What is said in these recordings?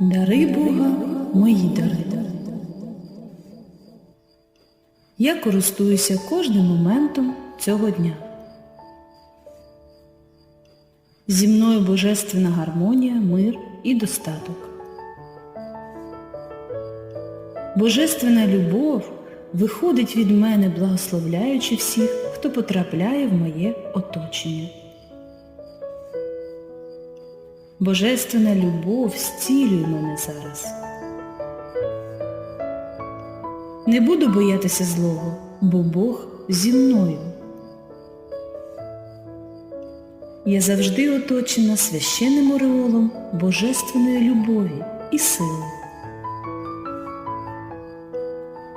Дари Бога, мої дари. Я користуюся кожним моментом цього дня. Зі мною божественна гармонія, мир і достаток. Божественна любов виходить від мене, благословляючи всіх, хто потрапляє в моє оточення. Божественна любов зцілює мене зараз. Не буду боятися злого, бо Бог зі мною. Я завжди оточена священним ореолом Божественної любові і сили.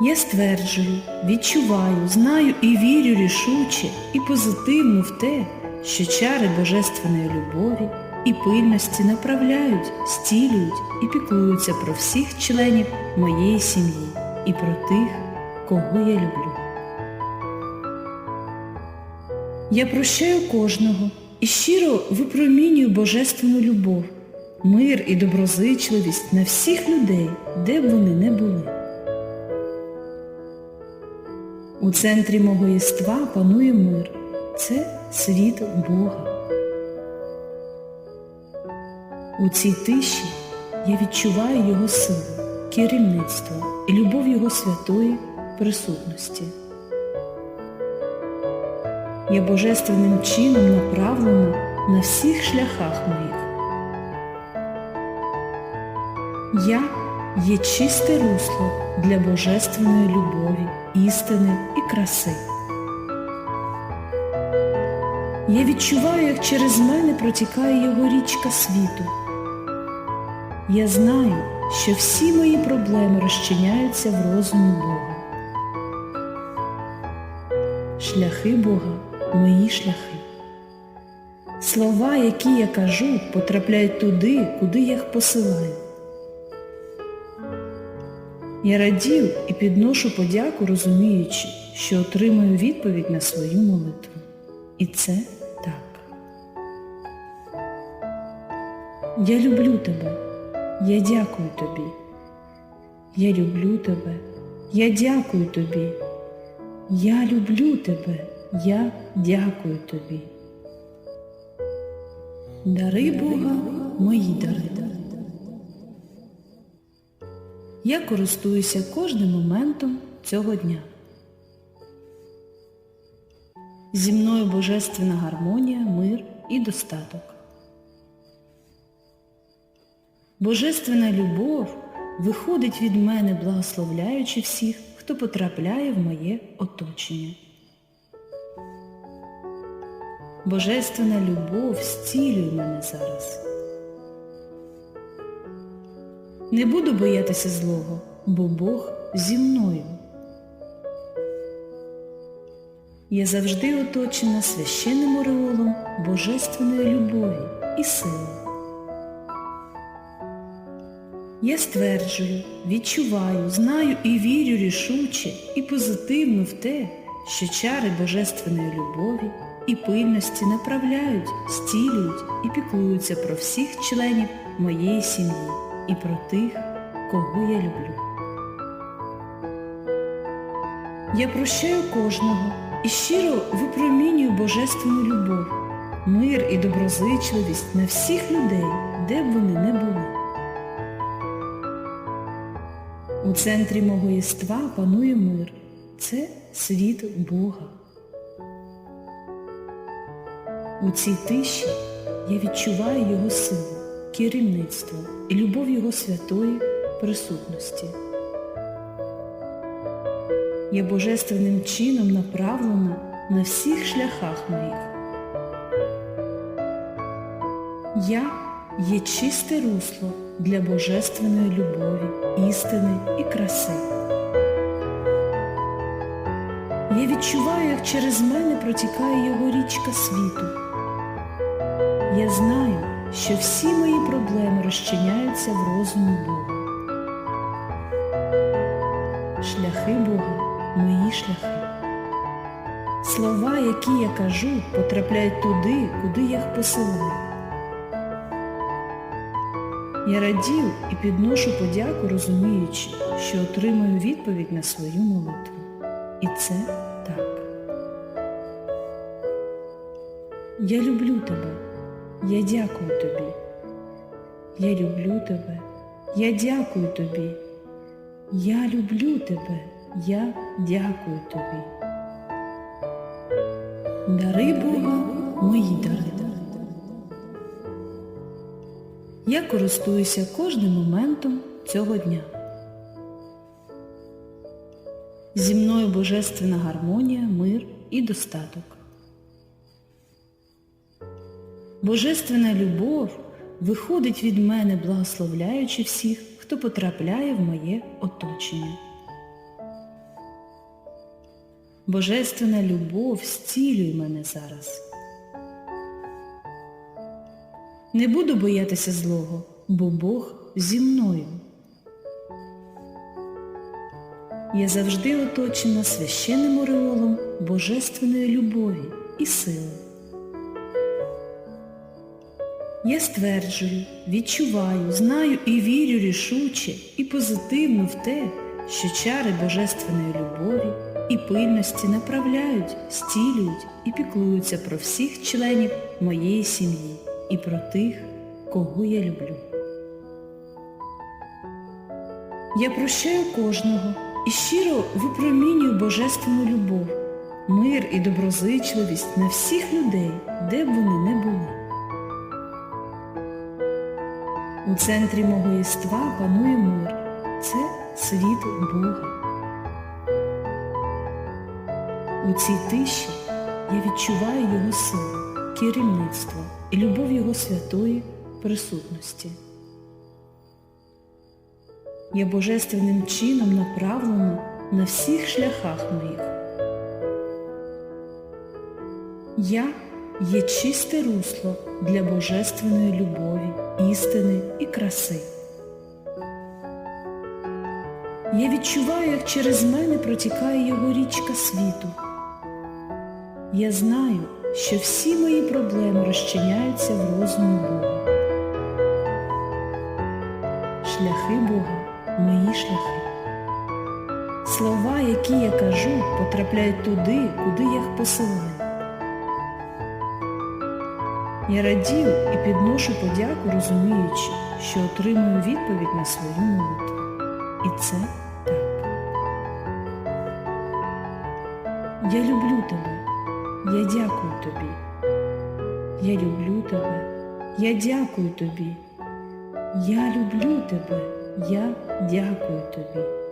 Я стверджую, відчуваю, знаю і вірю рішуче і позитивно в те, що чари Божественної любові і пильності направляють, стілюють і піклуються про всіх членів моєї сім'ї і про тих, кого я люблю. Я прощаю кожного і щиро випромінюю божественну любов, мир і доброзичливість на всіх людей, де б вони не були. У центрі мого єства панує мир. Це світ Бога. У цій тиші я відчуваю Його силу, керівництво і любов Його святої присутності. Я божественним чином направлена на всіх шляхах моїх. Я є чисте русло для божественної любові, істини і краси. Я відчуваю, як через мене протікає його річка світу. Я знаю, що всі мої проблеми розчиняються в розумі Бога. Шляхи Бога мої шляхи. Слова, які я кажу, потрапляють туди, куди я їх посилаю. Я радію і підношу подяку, розуміючи, що отримую відповідь на свою молитву. І це так. Я люблю тебе. Я дякую тобі. Я люблю тебе. Я дякую тобі. Я люблю тебе. Я дякую тобі. Дари Бога, мої дари. Я користуюся кожним моментом цього дня. Зі мною божественна гармонія, мир і достаток. Божественна любов виходить від мене, благословляючи всіх, хто потрапляє в моє оточення. Божественна любов зцілює мене зараз. Не буду боятися злого, бо Бог зі мною. Я завжди оточена священним ореолом Божественної любові і сили. Я стверджую, відчуваю, знаю і вірю рішуче і позитивно в те, що чари Божественної любові і пильності направляють, стілюють і піклуються про всіх членів моєї сім'ї і про тих, кого я люблю. Я прощаю кожного і щиро випромінюю божественну любов, мир і доброзичливість на всіх людей, де б вони не були. У центрі мого єства панує мир. Це світ Бога. У цій тиші я відчуваю Його силу, керівництво і любов Його святої присутності. Я божественним чином направлена на всіх шляхах моїх. Я є чисте русло для божественної любові, істини і краси. Я відчуваю, як через мене протікає його річка світу. Я знаю, що всі мої проблеми розчиняються в розумі Бога. Шляхи Бога мої шляхи. Слова, які я кажу, потрапляють туди, куди я їх посилаю. Я радію і підношу подяку, розуміючи, що отримую відповідь на свою молитву. І це так. Я люблю тебе. Я дякую тобі. Я люблю тебе. Я дякую тобі. Я люблю тебе. Я дякую тобі. Дари Бога, мої дари. Я користуюся кожним моментом цього дня. Зі мною божественна гармонія, мир і достаток. Божественна любов виходить від мене, благословляючи всіх, хто потрапляє в моє оточення. Божественна любов зцілює мене зараз. Не буду боятися злого, бо Бог зі мною. Я завжди оточена священним ореолом божественної любові і сили. Я стверджую, відчуваю, знаю і вірю рішуче і позитивно в те, що чари божественної любові і пильності направляють, стілюють і піклуються про всіх членів моєї сім'ї і про тих, кого я люблю. Я прощаю кожного і щиро випромінюю божественну любов, мир і доброзичливість на всіх людей, де б вони не були. У центрі мого єства панує мир. Це світ Бога. У цій тиші я відчуваю Його силу, керівництво і любов Його святої присутності. Я божественним чином направлена на всіх шляхах моїх. Я є чисте русло для божественної любові, істини і краси. Я відчуваю, як через мене протікає його річка світу. Я знаю, що всі мої проблеми розчиняються в розумі Бога. Шляхи Бога мої шляхи. Слова, які я кажу, потрапляють туди, куди я їх посилаю. Я радію і підношу подяку, розуміючи, що отримую відповідь на свою молитву. І це так. Я люблю тебе. Я дякую тобі. Я люблю тебе. Я дякую тобі. Я люблю тебе. Я дякую тобі.